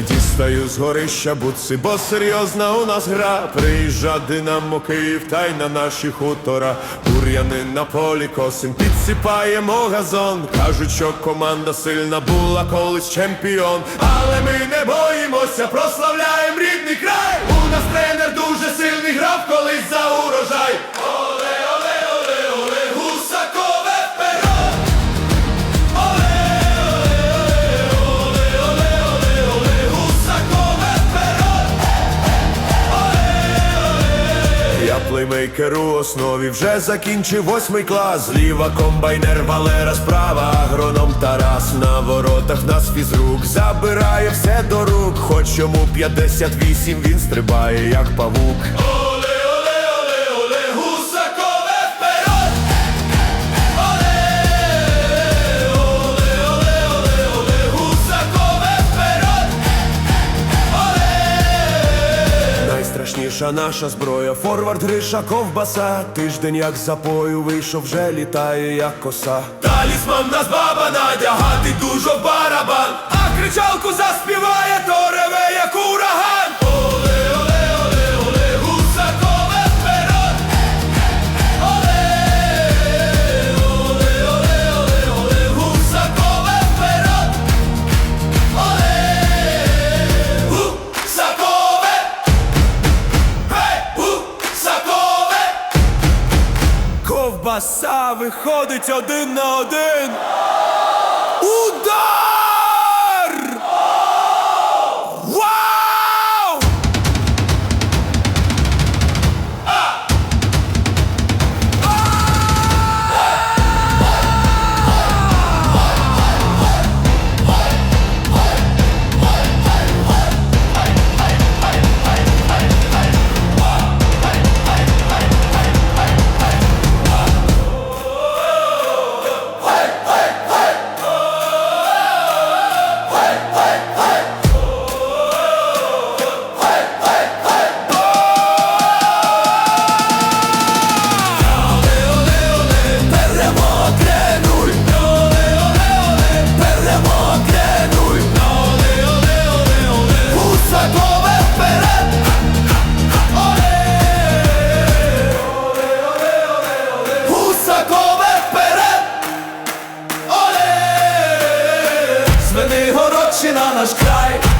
Дістаю з горища буци, бо серйозна у нас гра. Приїжджа Динамо Київ та й на наші хутора. Бур'яни на полі косим, підсипаємо газон. Кажуть, що команда сильна була колись чемпіон. Але ми не боїмося, прославляємо плеймейкер у основі вже закінчив восьмий клас. Зліва комбайнер Валера, справа агроном Тарас. На воротах нас фізрук забирає все до рук. Хоч йому 58 він стрибає як павук Найстрашніша наша зброя, форвард гриша ковбаса. Тиждень як запою вийшов, вже літає як коса. Талісман нас баба надягати дуже барабан, а кричалку заспіває, Ковбаса виходить один на один. Оле! Звенигородщина наш край!